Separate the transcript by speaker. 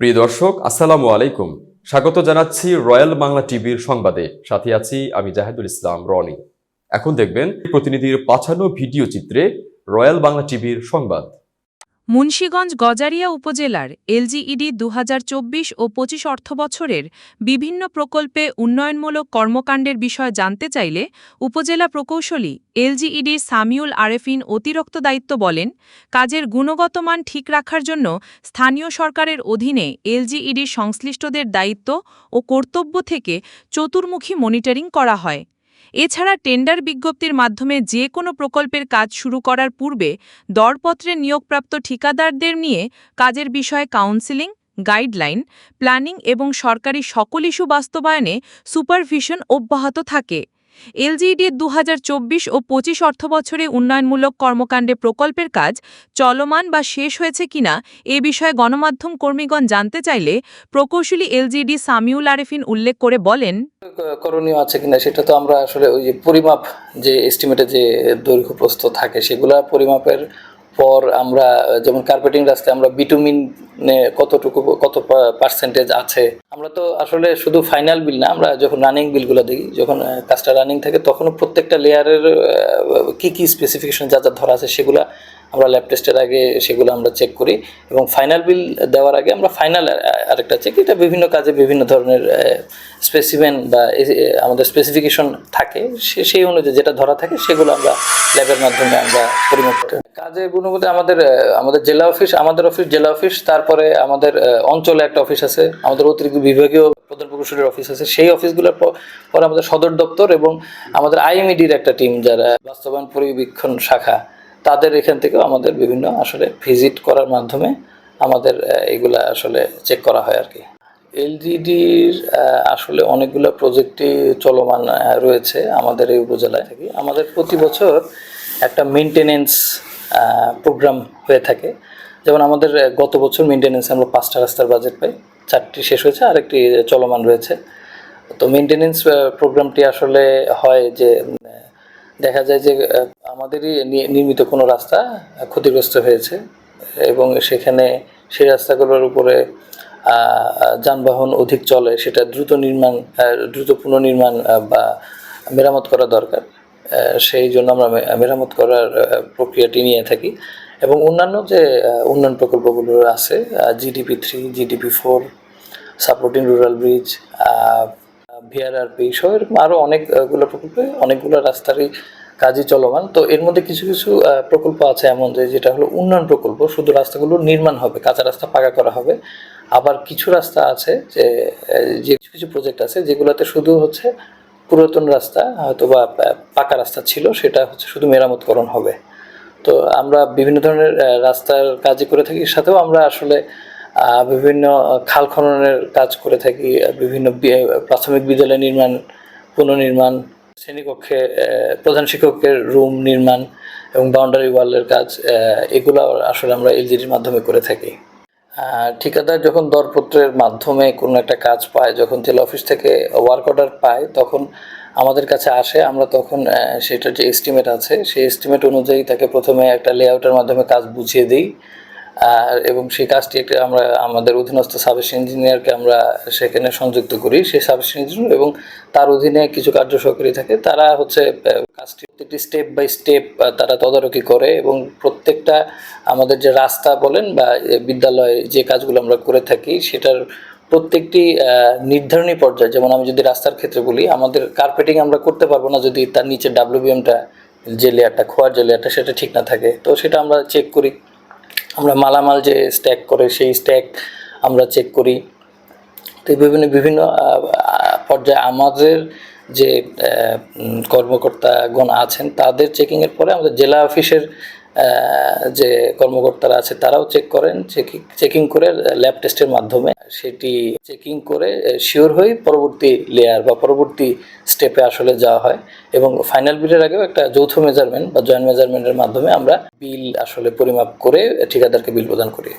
Speaker 1: প্রিয় দর্শক, আসসালামু আলাইকুম। স্বাগত জানাচ্ছি রয়্যাল বাংলা টিভির সংবাদে। সাথে আছি আমি জাহেদুল ইসলাম রনি। এখন দেখবেন প্রতিনিধির পাঠানো ভিডিও চিত্রে রয়্যাল বাংলা টিভির সংবাদ।
Speaker 2: মুন্সীগঞ্জ গজারিয়া উপজেলার এলজিইডি দু হাজার চব্বিশ ও পঁচিশ অর্থবছরের বিভিন্ন প্রকল্পে উন্নয়নমূলক কর্মকাণ্ডের বিষয় জানতে চাইলে উপজেলা প্রকৌশলী এলজিইডির সামিউল আরেফিন অতিরিক্ত দায়িত্ব বলেন, কাজের গুণগত মান ঠিক রাখার জন্য স্থানীয় সরকারের অধীনে এলজিইডির সংশ্লিষ্টদের দায়িত্ব ও কর্তব্য থেকে চতুর্মুখী মনিটরিং করা হয়। এছাড়া টেন্ডার বিজ্ঞপ্তির মাধ্যমে যে কোনো প্রকল্পের কাজ শুরু করার পূর্বে দরপত্রে নিয়োগপ্রাপ্ত ঠিকাদারদের নিয়ে কাজের বিষয়ে কাউন্সিলিং, গাইডলাইন, প্ল্যানিং এবং সরকারি সকল ইস্যু বাস্তবায়নে সুপারভিশন অব্যাহত থাকে। এলজিইডির দু ও পঁচিশ অর্থবছরে উন্নয়নমূলক কর্মকাণ্ডে প্রকল্পের কাজ চলমান বা শেষ হয়েছে কিনা এ বিষয়ে গণমাধ্যম কর্মীগণ জানতে চাইলে প্রকৌশলী এলজিইডি সামিউল আরেফিন উল্লেখ করে বলেন,
Speaker 3: করণীয় আছে কিনা সেটা তো আমরা আসলে ওই যে পরিমাপ যে এস্টিমেটে যে দৈর্ঘ্য প্রস্থ থাকে সেগুলো পরিমাপের পর আমরা, যেমন কার্পেটিং রাস্তায় আমরা বিটুমিন কতটুকু, কত পার্সেন্টেজ আছে? আমরা তো আসলে শুধু ফাইনাল বিল না, আমরা যখন রানিং বিলগুলো দিই যখন কাজটা রানিং থাকে, তখনও প্রত্যেকটা লেয়ারের কি কি স্পেসিফিকেশন যা যা ধরা আছে, সেগুলা আমরা ল্যাব টেস্টের আগে সেগুলো আমরা চেক করি এবং ফাইনাল বিল দেওয়ার আগে আমরা ফাইনাল আরেকটা চেক এটা বিভিন্ন কাজে বিভিন্ন ধরনের স্পেসিমেন বা আমাদের স্পেসিফিকেশন থাকে। সেই অনুযায়ী যেটা ধরা থাকে সেগুলো আমরা ল্যাবের মাধ্যমে আমরা পরিমাপ করি। কাজের গুণগত আমাদের আমাদের জেলা অফিস আমাদের অফিস জেলা অফিস তারপরে আমাদের অঞ্চলে একটা অফিস আছে, আমাদের অতিরিক্ত বিভাগীয় প্রধান প্রকৌশলীর অফিস আছে। সেই অফিসগুলোর পর পরে আমাদের সদর দপ্তর এবং আমাদের আইএমইডির একটা টিম যারা বাস্তবায়ন পরিবীক্ষণ শাখা তাদের এখান থেকেও আমাদের বিভিন্ন আসলে ভিজিট করার মাধ্যমে আমাদের এগুলা আসলে চেক করা হয় আর কি এলজিডির আসলে অনেকগুলো প্রজেক্টই চলমান রয়েছে আমাদের এই উপজেলায় থেকে। আমাদের প্রতি বছর একটা মেনটেনেন্স প্রোগ্রাম হয়ে থাকে। যেমন আমাদের গত বছর মেনটেনেন্স আমরা পাঁচটা রাস্তার বাজেট পাই। চারটি শেষ হয়েছে, আরেকটি চলমান রয়েছে। তো মেনটেনেন্স প্রোগ্রামটি আসলে হয় যে দেখা যায় যে আমাদেরই নির্মিত কোনো রাস্তা ক্ষতিগ্রস্ত হয়েছে এবং সেখানে সেই রাস্তাগুলোর উপরে যানবাহন অধিক চলে, সেটা দ্রুত নির্মাণ দ্রুত পুনর্নির্মাণ বা মেরামত করা দরকার। সেই জন্য আমরা মেরামত করার প্রক্রিয়াটি নিয়ে থাকি। এবং অন্যান্য যে উন্নয়ন প্রকল্পগুলো আছে GDP three GDP four supporting rural bridge VRRP সহ এরকম আরও অনেকগুলো প্রকল্পে, অনেকগুলো রাস্তারই কাজই চলমান। তো এর মধ্যে কিছু কিছু প্রকল্প আছে এমন যে, যেটা হলো উন্নয়ন প্রকল্প। শুধু রাস্তাগুলো নির্মাণ হবে, কাঁচা রাস্তা পাকা করা হবে। আবার কিছু রাস্তা আছে যে যে কিছু কিছু প্রজেক্ট আছে যেগুলোতে শুধু হচ্ছে পুরাতন রাস্তা হয়তো বা পাকা রাস্তা ছিল, সেটা হচ্ছে শুধু মেরামতকরণ হবে। তো আমরা বিভিন্ন ধরনের রাস্তার কাজই করে থাকি সাথেও আমরা আসলে বিভিন্ন খাল খননের কাজ করে থাকি, বিভিন্ন প্রাথমিক বিদ্যালয় নির্মাণ, পুনর্নির্মাণ, শ্রেণীকক্ষে প্রধান শিক্ষকের রুম নির্মাণ এবং বাউন্ডারি ওয়ালের কাজ এগুলো আসলে আমরা এলজিডির মাধ্যমে করে থাকি। ঠিকাদার যখন দরপত্রের মাধ্যমে কোনো একটা কাজ পায়, যখন জেলা অফিস থেকে ওয়ার্ক অর্ডার পায়, তখন আমাদের কাছে আসে, আমরা তখন সেটার যে এস্টিমেট আছে, সেই এস্টিমেট অনুযায়ী তাকে প্রথমে একটা লেআউটের মাধ্যমে কাজ বুঝিয়ে দিই। আর, এবং সেই কাজটি একটা আমরা, আমাদের অধীনস্থ সাবেশ ইঞ্জিনিয়ারকে আমরা সেখানে সংযুক্ত করি। সেই সাবেশ ইঞ্জিনিয়ার এবং তার অধীনে কিছু কার্য সহকারী থাকে। তারা হচ্ছে কাজটি প্রত্যেকটি স্টেপ বাই স্টেপ তারা তদারকি করে এবং প্রত্যেকটা আমাদের যে রাস্তা বলেন বা বিদ্যালয়ে যে কাজগুলো আমরা করে থাকি, সেটার প্রত্যেকটি নির্ধারণী পর্যায়ে, যেমন আমি যদি রাস্তার ক্ষেত্রে বলি, আমাদের কার্পেটিং আমরা করতে পারব না যদি তার নিচে ডাব্লিউবিএমটা যে লেয়ারটা খোয়ার যে লেয়ারটা সেটা ঠিক না থাকে। তো সেটা আমরা চেক করি। আমরা মালামাল যে স্ট্যাক করে, সেই স্ট্যাক আমরা চেক করি। তো বিভিন্ন বিভিন্ন পর্যায়ে আমাদের যে কর্মকর্তাগণ আছেন, তাদের চেকিংয়ের পরে আমাদের জেলা অফিসের যে কর্মকর্তারা আছে তারাও চেক করেন চেকিং করে ল্যাব টেস্টের মাধ্যমে সেটি চেকিং করে শিওর হয়ে পরবর্তী লেয়ার বা পরবর্তী স্টেপে আসলে যাওয়া হয় এবং ফাইনাল বিলের আগেও একটা যৌথ মেজারমেন্ট বা জয়েন্ট মেজারমেন্টের মাধ্যমে আমরা বিল আসলে পরিমাপ করে ঠিকাদারকে বিল প্রদান করি।